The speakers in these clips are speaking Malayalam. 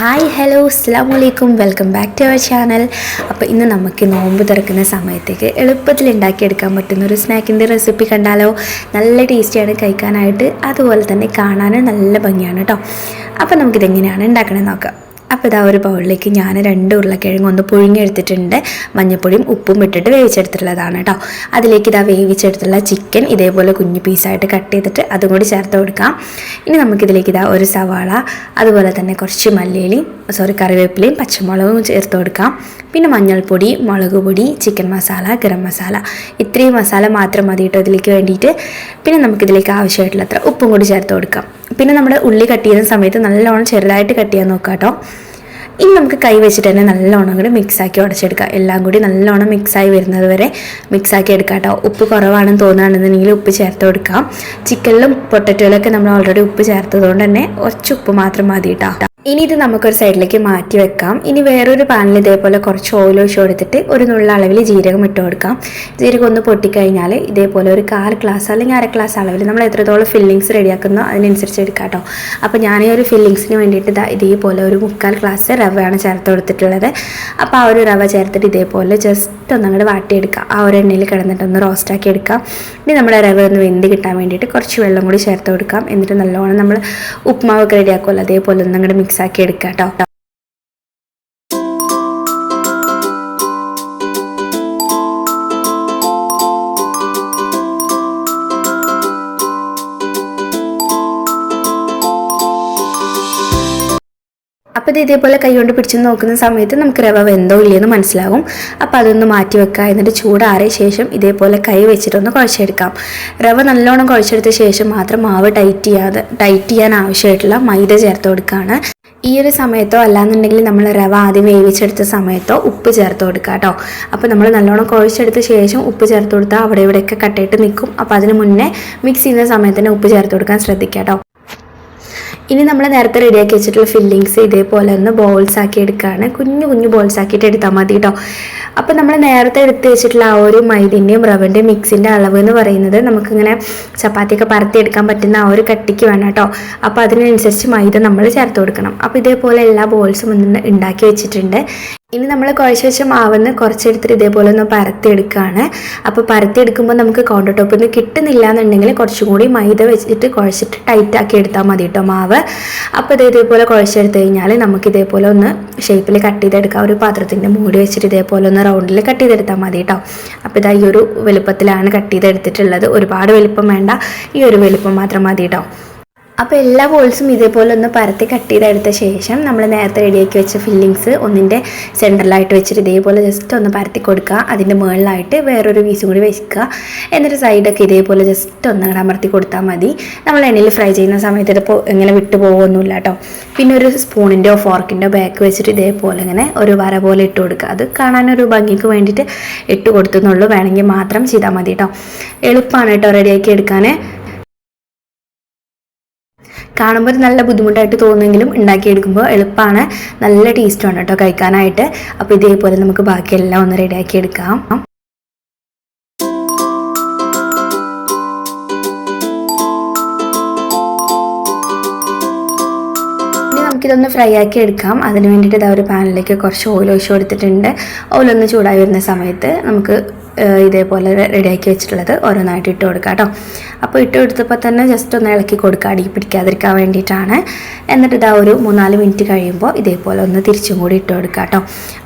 ഹായ് ഹലോ അസ്സാം വലൈക്കും welcome back to our channel അപ്പോൾ ഇന്ന് നമുക്ക് നോമ്പ് തുറക്കുന്ന സമയത്തേക്ക് എളുപ്പത്തിൽ ഉണ്ടാക്കിയെടുക്കാൻ പറ്റുന്ന ഒരു സ്നാക്കിന്റെ റെസിപ്പി കണ്ടാലോ? നല്ല ടേസ്റ്റിയാണ് കഴിക്കാനായിട്ട്. അതുപോലെ തന്നെ കാണാനും നല്ല ഭംഗിയാണ് കേട്ടോ അപ്പോൾ നമുക്കിതെങ്ങനെയാണ് ഉണ്ടാക്കണമെന്ന് നോക്കാം. അപ്പോൾ ഇതാ ഒരു ബൗളിലേക്ക് ഞാൻ രണ്ട് ഉരുളക്കിഴങ്ങ് ഒന്ന് പുഴുങ്ങിയെടുത്തിട്ടുണ്ട്. മഞ്ഞൾപ്പൊടിയും ഉപ്പും ഇട്ടിട്ട് വേവിച്ചെടുത്തിട്ടുള്ളതാണ് കേട്ടോ. അതിലേക്ക് ഇതാ വേവിച്ചെടുത്തുള്ള ചിക്കൻ ഇതേപോലെ കുഞ്ഞു പീസായിട്ട് കട്ട് ചെയ്തിട്ട് അതും കൂടി ചേർത്ത് കൊടുക്കാം. ഇനി നമുക്കിതിലേക്ക് ഇതാ ഒരു സവാള അതുപോലെ തന്നെ കുറച്ച് മല്ലിയിലയും സോറി കറിവേപ്പിലയും പച്ചമുളകും ചേർത്ത് കൊടുക്കാം. പിന്നെ മഞ്ഞൾപ്പൊടി മുളക് പൊടി ചിക്കൻ മസാല ഗരം മസാല. ഇത്രയും മസാല മാത്രം മതി കേട്ടോ ഇതിലേക്ക് വേണ്ടിയിട്ട്. പിന്നെ നമുക്കിതിലേക്ക് ആവശ്യമായിട്ടുള്ള അത്ര ഉപ്പും കൂടി ചേർത്ത് കൊടുക്കാം. പിന്നെ നമ്മൾ ഉള്ളി കട്ട് ചെയ്യുന്ന സമയത്ത് നല്ലോണം ചെറുതായിട്ട് കട്ട് ചെയ്യാൻ നോക്കാം കേട്ടോ. ഇനി നമുക്ക് കൈ വെച്ചിട്ട് തന്നെ നല്ലോണം കൂടി മിക്സാക്കി ഉടച്ചെടുക്കാം. എല്ലാം കൂടി നല്ലോണം മിക്സായി വരുന്നത് വരെ മിക്സാക്കി എടുക്കാം കേട്ടോ. ഉപ്പ് കുറവാണെന്ന് തോന്നുകയാണെന്നുണ്ടെങ്കിൽ ഉപ്പ് ചേർത്ത് കൊടുക്കാം. ചിക്കനിലും പൊട്ടറ്റോയിലൊക്കെ നമ്മൾ ഓൾറെഡി ഉപ്പ് ചേർത്തതുകൊണ്ട് തന്നെ കുറച്ച് ഉപ്പ് മാത്രം മതി കേട്ടോ. ഇനി ഇത് നമുക്കൊരു സൈഡിലേക്ക് മാറ്റി വെക്കാം. ഇനി വേറൊരു പാനിൽ ഇതേപോലെ കുറച്ച് ഓയിൽ ഒഴിച്ച് കൊടുത്തിട്ട് ഒരു നുള്ള അളവിൽ ജീരകം ഇട്ട് കൊടുക്കാം. ജീരകം ഒന്ന് പൊട്ടിക്കഴിഞ്ഞാൽ ഇതേപോലെ ഒരു കാൽ ഗ്ലാസ് അല്ലെങ്കിൽ അര ഗ്ലാസ് അളവിൽ നമ്മൾ എത്രത്തോളം ഫില്ലിങ്സ് റെഡിയാക്കുന്നോ അതിനനുസരിച്ച് എടുക്കാം കേട്ടോ അപ്പോൾ ഞാൻ ഈ ഒരു ഫില്ലിങ്സിന് വേണ്ടിയിട്ട് ഇതാ ഇതേപോലെ ഒരു മുക്കാൽ ഗ്ലാസ് റവയാണ് ചേർത്ത് കൊടുത്തിട്ടുള്ളത്. അപ്പോൾ ആ ഒരു റവ ചേർത്തിട്ട് ഇതേപോലെ ജസ്റ്റ് ഒന്നങ്ങോട്ട് വാട്ടിയെടുക്കുക ആ ഒരു എണ്ണയിൽ കിടന്നിട്ട് ഒന്ന് റോസ്റ്റാക്കി എടുക്കാം. ഇനി നമ്മുടെ റവ ഒന്ന് വെന്ത് കിട്ടാൻ വേണ്ടിയിട്ട് കുറച്ച് വെള്ളം കൂടി ചേർത്ത് കൊടുക്കാം. എന്നിട്ട് നല്ലോണം നമ്മൾ ഉപ്മാവൊക്കെ റെഡിയാക്കുമല്ലോ അതേപോലെ ഒന്നങ്ങോട്ട് മിക്സ് ആക്കി എടുക്കാം കേട്ടോ അപ്പോൾ ഇത് ഇതേപോലെ കൈകൊണ്ട് പിടിച്ച് നോക്കുന്ന സമയത്ത് നമുക്ക് റവ വെന്തോ ഇല്ലയെന്ന് മനസ്സിലാവും അപ്പോൾ അതൊന്ന് മാറ്റി വെക്കുക എന്നിട്ട് ചൂടാറിയ ശേഷം ഇതേപോലെ കൈ വെച്ചിട്ടൊന്ന് കുഴച്ചെടുക്കാം. രവ നല്ലോണം കുഴച്ചെടുത്ത ശേഷം മാത്രം മാവ് ടൈറ്റ് ചെയ്യാതെ ടൈറ്റ് ചെയ്യാൻ ആവശ്യമായിട്ടുള്ള മൈദ ചേർത്ത് കൊടുക്കുകയാണ് ഈ ഒരു സമയത്തോ അല്ലാന്നുണ്ടെങ്കിൽ നമ്മൾ റവ ആദ്യം വേവിച്ചെടുത്ത സമയത്തോ ഉപ്പ് ചേർത്ത് കൊടുക്കുക കേട്ടോ. അപ്പോൾ നമ്മൾ നല്ലോണം കുഴച്ചെടുത്ത ശേഷം ഉപ്പ് ചേർത്ത് കൊടുത്താൽ അവിടെ ഇവിടെയൊക്കെ കട്ടയിട്ട് നിൽക്കും. അപ്പോൾ അതിന് മുന്നേ മിക്സ് ചെയ്യുന്ന സമയത്ത് തന്നെ ഉപ്പ് ചേർത്ത് കൊടുക്കാൻ ശ്രദ്ധിക്കുക കേട്ടോ. ഇനി നമ്മൾ നേരത്തെ റെഡിയാക്കി വെച്ചിട്ടുള്ള ഫില്ലിങ്സ് ഇതേപോലെ ഒന്ന് ബോൾസ് ആക്കി എടുക്കുകയാണ് കുഞ്ഞു കുഞ്ഞു ബോൾസ് ആക്കിയിട്ട് എടുത്താൽ മതി കേട്ടോ അപ്പോൾ നമ്മൾ നേരത്തെ എടുത്ത് വെച്ചിട്ടുള്ള ആ ഒരു മൈദിന്റെയും റവന്റെയും മിക്സിന്റെ അളവ് എന്ന് പറയുന്നത് നമുക്കിങ്ങനെ ചപ്പാത്തിയൊക്കെ പരത്തിയെടുക്കാൻ പറ്റുന്ന ആ ഒരു കട്ടിക്ക് വേണം കേട്ടോ അപ്പോൾ അതിനനുസരിച്ച് മൈദ നമ്മൾ ചേർത്ത് കൊടുക്കണം. അപ്പോൾ ഇതേപോലെ എല്ലാ ബോൾസും ഒന്ന് ഉണ്ടാക്കി വെച്ചിട്ടുണ്ട്. ഇനി നമ്മൾ കുഴച്ച് വെച്ച മാവെന്ന് കുറച്ചെടുത്തിട്ട് ഇതേപോലെ ഒന്ന് പരത്തിയെടുക്കുകയാണ് അപ്പോൾ പരത്തിയെടുക്കുമ്പോൾ നമുക്ക് കൗണ്ടർ ടോപ്പിൽ നിന്ന് കിട്ടുന്നില്ല എന്നുണ്ടെങ്കിൽ കുറച്ചും കൂടി മൈദ വെച്ചിട്ട് കുഴച്ചിട്ട് ടൈറ്റാക്കി എടുത്താൽ മതി കേട്ടോ മാവ്. അപ്പോൾ ഇത് ഇതേപോലെ കുഴച്ചെടുത്ത് കഴിഞ്ഞാൽ നമുക്ക് ഇതേപോലെ ഒന്ന് ഷേപ്പിൽ കട്ട് ചെയ്തെടുക്കാം. ഒരു പാത്രത്തിന്റെ മൂടി വെച്ചിട്ട് ഇതേപോലെ ഒന്ന് റൗണ്ടിൽ കട്ട് ചെയ്തെടുത്താൽ മതി കേട്ടോ അപ്പോൾ ഇതാ ഈ ഒരു വലുപ്പത്തിലാണ് കട്ട് ചെയ്തെടുത്തിട്ടുള്ളത്. ഒരുപാട് വലുപ്പം വേണ്ട. ഈ ഒരു വലുപ്പം മാത്രം മതി കേട്ടോ അപ്പോൾ എല്ലാ ബോൾസും ഇതേപോലെ ഒന്ന് പരത്തി കട്ട് ചെയ്തെടുത്ത ശേഷം നമ്മൾ നേരത്തെ റെഡിയാക്കി വെച്ച ഫില്ലിങ്സ് ഒന്നിന്റെ സെന്ററിലായിട്ട് വെച്ചിട്ട് ഇതേപോലെ ജസ്റ്റ് ഒന്ന് പരത്തി കൊടുക്കുക. അതിന്റെ മുകളിലായിട്ട് വേറൊരു പീസും കൂടി വെക്കുക. എന്നിട്ട് സൈഡൊക്കെ ഇതേപോലെ ജസ്റ്റ് ഒന്ന് അമർത്തി കൊടുത്താൽ മതി. നമ്മൾ എണ്ണയിൽ ഫ്രൈ ചെയ്യുന്ന സമയത്ത് ഇതിപ്പോൾ ഇങ്ങനെ വിട്ടു പോകുമൊന്നുമില്ല കേട്ടോ പിന്നെ ഒരു സ്പൂണിന്റെയോ ഫോർക്കിന്റെയോ ബാക്ക് വെച്ചിട്ട് ഇതേപോലെ ഇങ്ങനെ ഒരു വര പോലെ ഇട്ട് കൊടുക്കുക. അത് കാണാനൊരു ഭംഗിക്ക് വേണ്ടിയിട്ട് ഇട്ട് കൊടുത്തുന്നുള്ളൂ. വേണമെങ്കിൽ മാത്രം ചെയ്താൽ മതി കേട്ടോ എളുപ്പമാണ് കേട്ടോ റെഡിയാക്കി എടുക്കാൻ കാണുമ്പോൾ നല്ല ബുദ്ധിമുട്ടായിട്ട് തോന്നുമെങ്കിലും ഉണ്ടാക്കിയെടുക്കുമ്പോൾ എളുപ്പമാണ് നല്ല ടേസ്റ്റുമാണ് കേട്ടോ കഴിക്കാനായിട്ട്. അപ്പോൾ ഇതേപോലെ നമുക്ക് ബാക്കിയെല്ലാം ഒന്ന് റെഡിയാക്കി എടുക്കാം. നമുക്കിതൊന്ന് ഫ്രൈ ആക്കി എടുക്കാം. അതിന് വേണ്ടിയിട്ട് ഇതാ ഒരു പാനിലേക്ക് കുറച്ച് ഓയിൽ ഒഴിച്ച് കൊടുത്തിട്ടുണ്ട്. ഓയിലൊന്ന് ചൂടായി വരുന്ന സമയത്ത് നമുക്ക് ഇതേപോലെ റെഡിയാക്കി വെച്ചിട്ടുള്ളത് ഓരോന്നായിട്ട് ഇട്ട് കൊടുക്കാം കേട്ടോ. അപ്പോൾ ഇട്ട് കൊടുത്തപ്പോൾ തന്നെ ജസ്റ്റ് ഒന്ന് ഇളക്കി കൊടുക്കുക അടി പിടിക്കാതിരിക്കാൻ വേണ്ടിയിട്ടാണ്. എന്നിട്ട് ഇതാ ഒരു മൂന്നാൽ മിനിറ്റ് കഴിയുമ്പോൾ ഇതേപോലെ ഒന്ന് തിരിച്ചും കൂടി ഇട്ട് കൊടുക്കുക കേട്ടോ.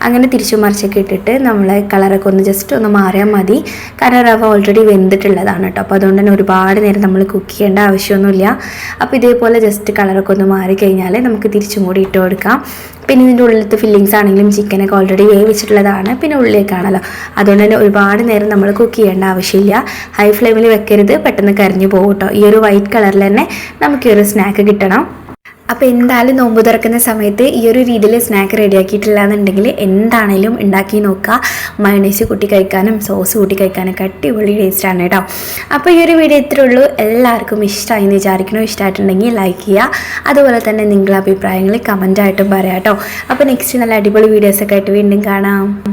അങ്ങനെ തിരിച്ചു മറിച്ചൊക്കെ ഇട്ടിട്ട് നമ്മൾ കളറൊക്കെ ഒന്ന് ജസ്റ്റ് ഒന്ന് മാറിയാൽ മതി. കാരണം റവ ഓൾറെഡി വെന്തിട്ടുള്ളതാണ് കേട്ടോ. അപ്പോൾ അതുകൊണ്ട് തന്നെ ഒരുപാട് നേരം നമ്മൾ കുക്ക് ചെയ്യേണ്ട ആവശ്യമൊന്നുമില്ല. അപ്പോൾ ഇതേപോലെ ജസ്റ്റ് കളറൊക്കെ ഒന്ന് മാറി കഴിഞ്ഞാൽ നമുക്ക് തിരിച്ചും കൂടി ഇട്ട് കൊടുക്കാം. പിന്നെ ഇതിന്റെ ഉള്ളിലത്തെ ഫില്ലിങ്സ് ആണെങ്കിലും ചിക്കനൊക്കെ ഓൾറെഡി വേവിച്ചിട്ടുള്ളതാണ് പിന്നെ ഉള്ളിലേക്കാണല്ലോ. അതുകൊണ്ട് തന്നെ ഒരുപാട് നേരം നമ്മൾ കുക്ക് ചെയ്യേണ്ട ആവശ്യമില്ല. ഹൈ ഫ്ലെയിമിൽ വെക്കരുത്. പെട്ടെന്ന് കരിഞ്ഞു പോകും കേട്ടോ ഈ ഒരു വൈറ്റ് കളറിൽ തന്നെ നമുക്ക് ഈ ഒരു സ്നാക്ക് കിട്ടണം. അപ്പോൾ എന്തായാലും നോമ്പ് തുറക്കുന്ന സമയത്ത് ഈ ഒരു രീതിയിൽ സ്നാക്ക് റെഡിയാക്കിയിട്ടില്ല എന്നുണ്ടെങ്കിൽ എന്താണേലും ഉണ്ടാക്കി നോക്കുക മയണൈസ് കൂട്ടി കഴിക്കാനും സോസ് കൂട്ടി കഴിക്കാനൊക്കെ അടിപൊളി ടേസ്റ്റാണ് കേട്ടോ അപ്പോൾ ഈ ഒരു വീഡിയോ ഇത്രേ ഉള്ളൂ. എല്ലാവർക്കും ഇഷ്ടമായി എന്ന് വിചാരിക്കണോ ഇഷ്ടമായിട്ടുണ്ടെങ്കിൽ ലൈക്ക് ചെയ്യുക. അതുപോലെ തന്നെ നിങ്ങളുടെ അഭിപ്രായങ്ങൾ കമന്റായിട്ടും പറയാം കേട്ടോ അപ്പോൾ നെക്സ്റ്റ് നല്ല അടിപൊളി വീഡിയോസൊക്കെ ആയിട്ട് വീണ്ടും കാണാം.